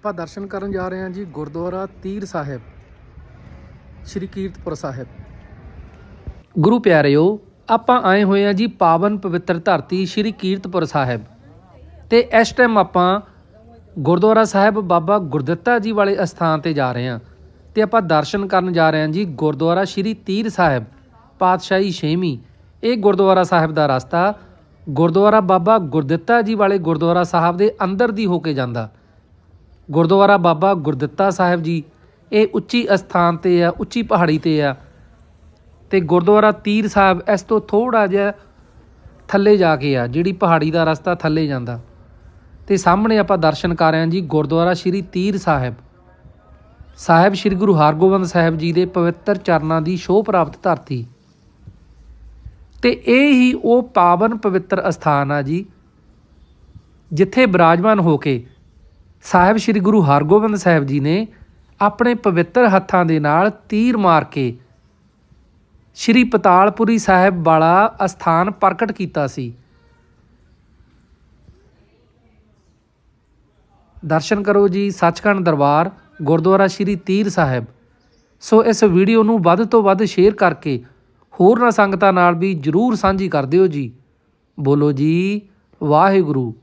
ਆਪਾਂ ਦਰਸ਼ਨ ਕਰਨ ਜਾ ਰਹੇ ਹਾਂ ਜੀ ਗੁਰਦੁਆਰਾ ਤੀਰ ਸਾਹਿਬ, ਸ਼੍ਰੀ ਕੀਰਤਪੁਰ ਸਾਹਿਬ। ਗੁਰੂ ਪਿਆਰਿਓ, ਆਪਾਂ ਆਏ ਹੋਏ ਹਾਂ ਜੀ ਪਾਵਨ ਪਵਿੱਤਰ ਧਰਤੀ ਸ਼੍ਰੀ ਕੀਰਤਪੁਰ ਸਾਹਿਬ। ਤੇ ਇਸ ਟਾਈਮ ਆਪਾਂ ਗੁਰਦੁਆਰਾ ਸਾਹਿਬ ਬਾਬਾ ਗੁਰਦਿੱਤਾ ਜੀ ਵਾਲੇ ਅਸਥਾਨ ਤੇ ਜਾ ਰਹੇ ਹਾਂ। ਤੇ ਆਪਾਂ ਦਰਸ਼ਨ ਕਰਨ ਜਾ ਰਹੇ ਹਾਂ ਜੀ ਗੁਰਦੁਆਰਾ ਸ਼੍ਰੀ ਤੀਰ ਸਾਹਿਬ, ਪਾਤਸ਼ਾਹੀ ਛੇਵੀਂ। ਇਹ ਗੁਰਦੁਆਰਾ ਸਾਹਿਬ ਦਾ ਰਸਤਾ ਗੁਰਦੁਆਰਾ ਬਾਬਾ ਗੁਰਦਿੱਤਾ ਜੀ ਵਾਲੇ ਗੁਰਦੁਆਰਾ ਸਾਹਿਬ ਦੇ ਅੰਦਰ ਦੀ ਹੋ ਕੇ ਜਾਂਦਾ। ਗੁਰਦੁਆਰਾ ਬਾਬਾ ਗੁਰਦਿੱਤਾ ਸਾਹਿਬ ਜੀ, ਇਹ ਉੱਚੀ ਅਸਥਾਨ ਤੇ ਆ, ਉੱਚੀ ਪਹਾੜੀ ਤੇ ਆ। ਤੇ ਗੁਰਦੁਆਰਾ ਤੀਰ ਸਾਹਿਬ, ਇਸ ਤੋਂ ਥੋੜਾ ਜਿਹਾ ਥੱਲੇ ਜਾ ਕੇ ਆ, ਜਿਹੜੀ ਪਹਾੜੀ ਦਾ ਰਸਤਾ ਥੱਲੇ ਜਾਂਦਾ। ਤੇ ਸਾਹਮਣੇ ਆਪਾਂ ਦਰਸ਼ਨ ਕਰ ਰਹੇ ਹਾਂ ਜੀ, ਗੁਰਦੁਆਰਾ ਸ਼੍ਰੀ ਤੀਰ ਸਾਹਿਬ। ਸਾਹਿਬ ਸ਼੍ਰੀ ਗੁਰੂ ਹਰਗੋਬਿੰਦ ਸਾਹਿਬ ਜੀ ਦੇ ਪਵਿੱਤਰ ਚਰਨਾਂ ਦੀ ਸ਼ੋਭ ਪ੍ਰਾਪਤ ਧਰਤੀ। ਤੇ ਇਹ ਹੀ ਉਹ ਪਾਵਨ ਪਵਿੱਤਰ ਅਸਥਾਨ ਆ ਜੀ, ਜਿੱਥੇ ਬਿਰਾਜਮਾਨ ਹੋ ਕੇ ਸਾਹਿਬ ਸ਼੍ਰੀ ਗੁਰੂ ਹਰਗੋਬਿੰਦ ਸਾਹਿਬ ਜੀ ਨੇ ਆਪਣੇ ਪਵਿੱਤਰ ਹੱਥਾਂ ਦੇ ਨਾਲ ਤੀਰ ਮਾਰ ਕੇ ਸ਼੍ਰੀ ਪਤਾਲਪੁਰੀ ਸਾਹਿਬ ਵਾਲਾ ਅਸਥਾਨ ਪ੍ਰਗਟ ਕੀਤਾ ਸੀ। ਦਰਸ਼ਨ ਕਰੋ ਜੀ, ਸੱਚਖੰਡ ਦਰਬਾਰ, ਗੁਰਦੁਆਰਾ ਸ਼੍ਰੀ ਤੀਰ ਸਾਹਿਬ। ਸੋ ਇਸ ਵੀਡੀਓ ਨੂੰ ਵੱਧ ਤੋਂ ਵੱਧ ਸ਼ੇਅਰ ਕਰਕੇ ਹੋਰਨਾਂ ਸੰਗਤਾਂ ਨਾਲ ਵੀ ਜਰੂਰ ਸਾਂਝੀ ਕਰ ਦਿਓ ਜੀ। ਬੋਲੋ ਜੀ, ਵਾਹਿਗੁਰੂ।